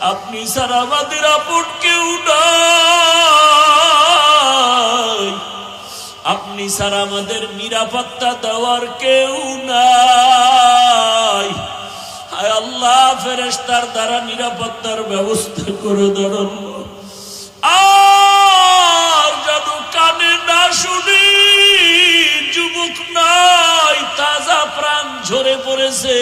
আপনি স্যার আমাদের আপন কেউ আপনি স্যার আমাদের নিরাপত্তা দেওয়ার কেউ নাই। আল্লাহ ফেরেস্তার দ্বারা নিরাপত্তার ব্যবস্থা করে আল্লাহ। আর যেন কানে না শুনি, যুবক নাই, তাজা প্রাণ ঝরে পড়েছে।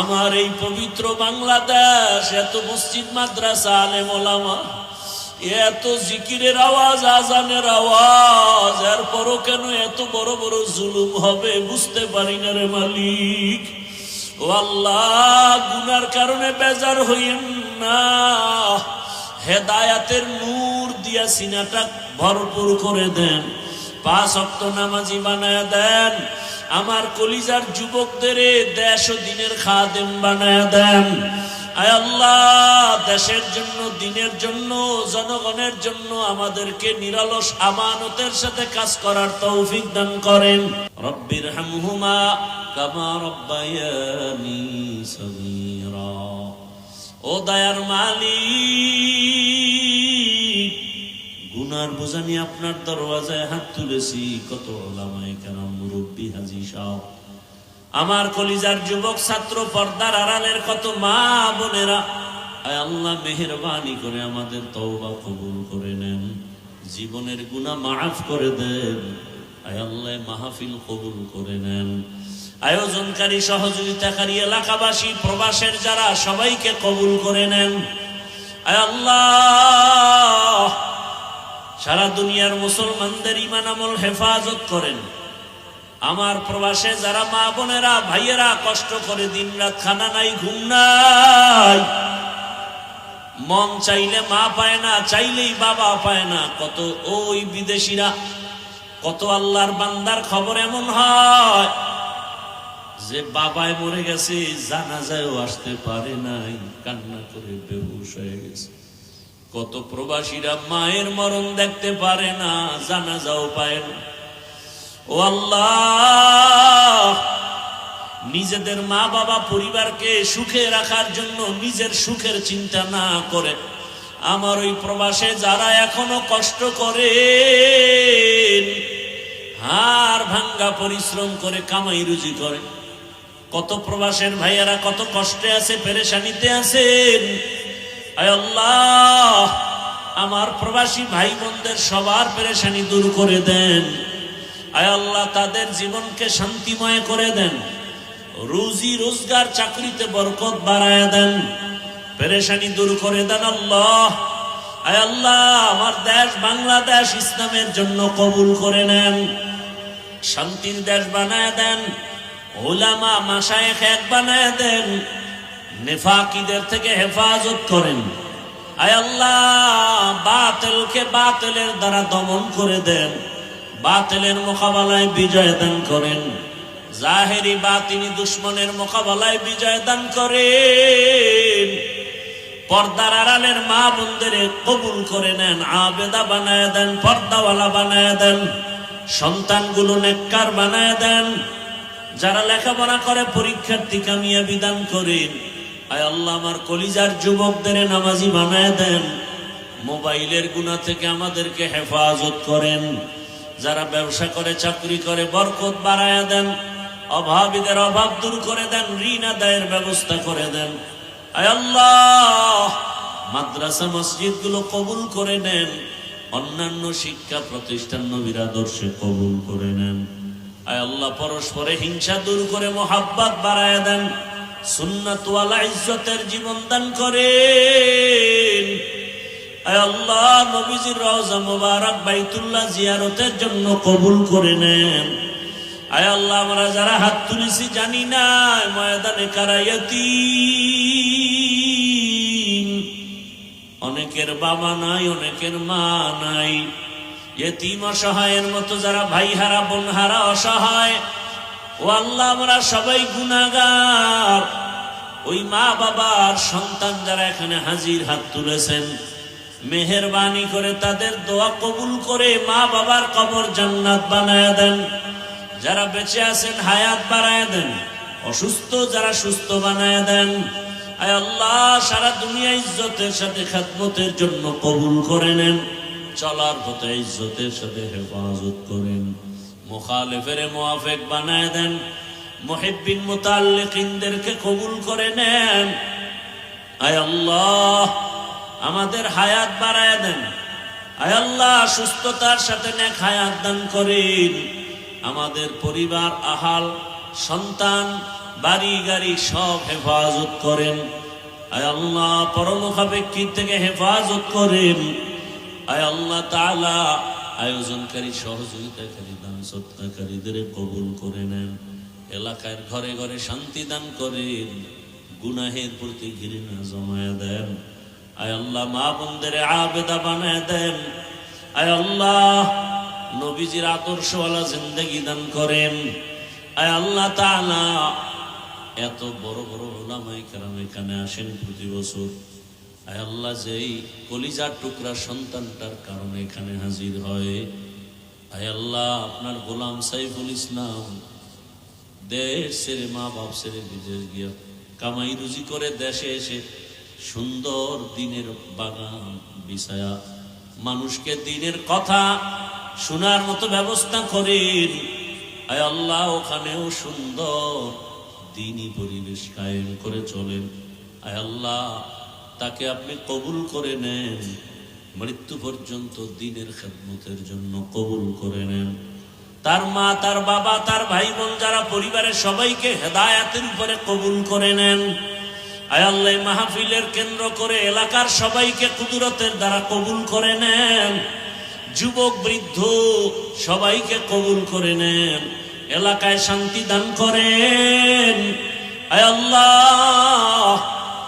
আমার এই পবিত্র বাংলাদেশ, এত মসজিদ, মাদ্রাসা, আলেম ওলামা, এত জিকিরের আওয়াজ আজানের আওয়াজ, এরপরও কেন এত বড় বড় জুলুম হবে বুঝতে পারি না রে মালিক। গুনার কারণে বেজার হইয়েন না। হেদায়াতের নূর দিয়া সিনাটা ভরপুর করে দেন। পাঁচ অক্ত নামাজি বানায় দেন। আমার কলিজার যুবকদের দেশ ও দিনের খাদেম বানায় দেন। আয় আল্লাহ, দেশের জন্য, দিনের জন্য, জনগণের জন্য আমাদেরকে নিরলস আমানতের সাথে কাজ করার তৌফিক দান করেন। রব্বির হামহুমা কামা রব্বায়ানি সগীরা। ও দয়ার মালিক গুনার বোঝা নিয়ে আপনার দরওয়াজায় হাত তুলেছি। কত ওলামায়ে কেরাম, মুরব্বী হাজি সাহেব। আমার কলিজার যুবক ছাত্র পর্দার আড়ালের কত মা বোনেরা। আল্লাহ, মেহরবানি করে আমাদের তওবা কবুল করে নেন। জীবনের গুনাহ মাফ করে দেন। আল্লাহ, মাহফিল কবুল করে নেন। আয়োজনকারী, সহযোগিতাকারী এলাকাবাসী, প্রবাসের যারা, সবাইকে কবুল করে নেন। আল্লাহ সারা দুনিয়ার মুসলমানদের ইমান আমল হেফাজত করেন। আমার প্রবাসে যারা মা বোনেরা, ভাইয়েরা কষ্ট করে দিন রাত খানা নাই, ঘুম নাই, মন চাইলে মা পায় না, চাইলেই বাবা পায় না। কত ওই বিদেশিরা, কত আল্লাহর বান্দার খবর এমন হয় যে বাবায় মরে গেছে জানা যায়ও আসতে পারে নাই, কান্না করে বেহুশ হয়ে গেছে। কত প্রবাসীরা মায়ের মরণ দেখতে পারে না জানা যাও পায় না। ও আল্লাহ, নিজেদের মা বাবা পরিবারকে সুখে রাখার জন্য নিজের সুখের চিন্তা না করে। আমার ওই প্রবাসে যারা এখনও কষ্ট করে হার ভাঙ্গা পরিশ্রম করে কামাই রুজি করে। কত প্রবাসের ভাইয়ারা কত কষ্টে আছে, পেরেশানিতে আছেন আল্লাহ, আমার প্রবাসী ভাই বোনদের সবার পেরেশানি দূর করে দেন। আয় আল্লাহ, তাদের জীবনকে শান্তিময় করে দেন। রুজি রোজগার চাকরিতে বরকত বাড়ায় দেন। পেরেশানি দূর করে দেন আল্লাহ। আয় আল্লাহ, আমার দেশ বাংলাদেশ ইসলামের জন্য কবুল করে নেন। শান্তির দেশ বানায় দেন। ওলামা মাসায়েখ এক বানায় দেন। নেফাকিদের থেকে হেফাজত করেন। আয় আল্লাহ, বাতিলকে বাতিলের দ্বারা দমন করে দেন। বাতিলের মোকাবেলায় বিজয় দান করেন। জাহেরি বাতিনি দুশ্মনের মোকাবেলায় বিজয় দান করেন। পর্দার আড়ালের মা বোনদের কবুল করে নেন, আবেদা বানায় দেন, পর্দাওয়ালা বানায় দেন, সন্তানগুলো নেককার বানায় দেন। যারা লেখাপড়া করে পরীক্ষার্থী কামিয়া বিধান করেন। আয় আল্লাহ, আমার কলিজার যুবকদের নামাজি বানায় দেন। মোবাইলের গুণা থেকে আমাদেরকে হেফাজত করেন। যারা ব্যবসা করে, চাকরি করে, বরকত বাড়ায় দেন, অভাবীদের অভাব দূর করে দেন, ঋণ আদায়ের ব্যবস্থা করে দেন। আয় আল্লাহ, মাদ্রাসা মসজিদগুলো কবুল করে নেন, অন্যান্য শিক্ষা প্রতিষ্ঠান নবীর আদর্শে কবুল করে নেন। আয় আল্লাহ, পরস্পরে হিংসা দূর করে মোহাব্বত বাড়ায় দেন সুন্নাতওয়ালা ইজ্জতের জীবন দান করেন। আল্লাহ, নবীজির রওজা মুবারক বাইতুল্লাহ জিয়ারতের জন্য কবুল করে নেন। আয় আল্লাহ, আমরা যারা হাত তুলেছি জানি না, ময়দানে কারাইয়াতি অনেকের বাবা নাই, অনেকের মা নাই। এতিম অসহায়ের মতো যারা ভাই হারা বোন হারা অসহায় ও আল্লাহ আমরা সবাই গুনাগার ওই মা বাবার সন্তান যারা এখানে হাজির হাত তুলেছেন, মেহরবানি করে তাদের দোয়া কবুল করে মা বাবার কবর জান্নাত বানায় দেন। যারা বেঁচে আছেন, হায়াত বাড়ায় দেন। অসুস্থ, যারা সুস্থ বানায় দেন। আয় আল্লাহ, সারা দুনিয়া ইজ্জতের সাথে খাদমতের জন্য কবুল করে নেন। চলার পথে ইজ্জতের সাথে হেফাজত করেন। মুখালেফের মোয়াফেক বানায় দেন। মুহিব্বিন মুতাল্লিকিনদেরকে কবুল করে নেন। আয় আল্লাহ, আমাদের হায়াত বাড়ায় দেন। আয় আল্লাহ, সুস্থতার সাথে নেক হায়াত দান করেন। আমাদের পরিবার, আহাল, সন্তান, বাড়ি, গাড়ি সব হেফাজত করেন। আয় আল্লাহ পরমুখাপেক্ষির থেকে হেফাজত করেন। আয় আল্লাহ তাআলা আয়োজনকারী সহযোগিতাকারী দান সত্তাকারীদের কবুল করে নেন। এলাকার ঘরে ঘরে শান্তি দান করেন। গুনাহের প্রতি ঘৃণা জমায় দেন। আয় আল্লাহ, মা বোনদের আবেদা বানায় দেন। আয় আল্লাহ, নবীজির আদর্শওয়ালা জিন্দগি দান করেন। আয় আল্লাহ তাআলা, এত বড় বড় ওলামাই কেরাম এখানে আসেন প্রতি বছর। আয় আল্লাহ, যেই কলিজার টুকরা সন্তানটার কারণে এখানে হাজির হয়। আল্লাহ, আপনার গোলাম সাইফুল ইসলাম দেশ ছেড়ে মা বাপ ছেড়ে বিদেশ গিয়া কামাই রুজি করে দেশে এসে সুন্দর দিনের বাগান বিছায়া মানুষকে দিনের কথা শোনার মতো ব্যবস্থা করেন। আয় আল্লাহ, ওখানেও সুন্দর দিনই পরিবেশ কায়েম করে চলেন। আয় আল্লাহ, তাকে আপনি কবুল করে নেন। মৃত্যু পর্যন্ত দিনের খেদমতের জন্য কবুল করে নেন। তার মা, তার বাবা, তার ভাই বোন যারা পরিবারের সবাইকে হেদায়াতের উপরে কবুল করে নেন। আয়াল্লাহ মাহফিলের কেন্দ্র করে এলাকার সবাইকে কুদরতের দ্বারা কবুল করে নেন। যুবক, বৃদ্ধ সবাইকে কবুল করে নেন। এলাকায় শান্তি দান করেন। আয় আল্লাহ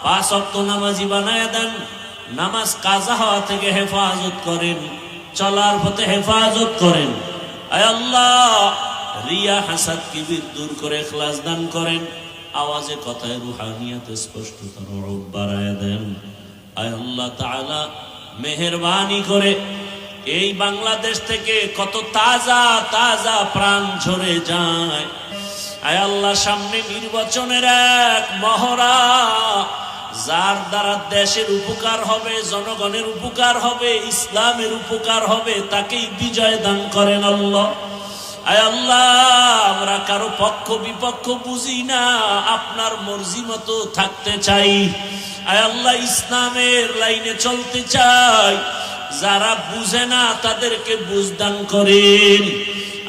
পাঁচ অক্ত নামাজি বানায় দেন। নামাজ কাজা হওয়া থেকে হেফাজত করেন, চলার পথে হেফাজত করেন। আল্লাহ, রিয়া হাসাদ কিবির দূর করে খ্লাস দান করেন। আওয়াজে কথায় রুহানিয়াতে স্পষ্টতর বাড়ায় দেন। আয় আল্লাহ তাআলা, মেহেরবানি করে এই বাংলাদেশ থেকে কত তাজা তাজা প্রাণ ঝরে যায়। আয় আল্লাহ, সামনে নির্বাচনের এক মহড়া। যার দ্বারা দেশের উপকার হবে, জনগণের উপকার হবে, ইসলামের উপকার হবে, তাকেই বিজয় দান করেন আল্লাহ। আয় আল্লাহ, আমরা কারও পক্ষ বিপক্ষ বুঝি না, আপনার মর্জি মতো থাকতে চাই। আয় আল্লাহ, ইসলামের লাইনে চলতে চাই। যারা বুঝে না, তাদেরকে বুঝদান করেন।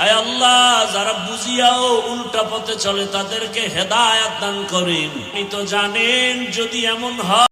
আয় আল্লাহ, যারা বুঝিয়াও উল্টা পথে চলে, তাদেরকে হেদায়াত দান করেন। আপনি তো জানেন, যদি এমন হয়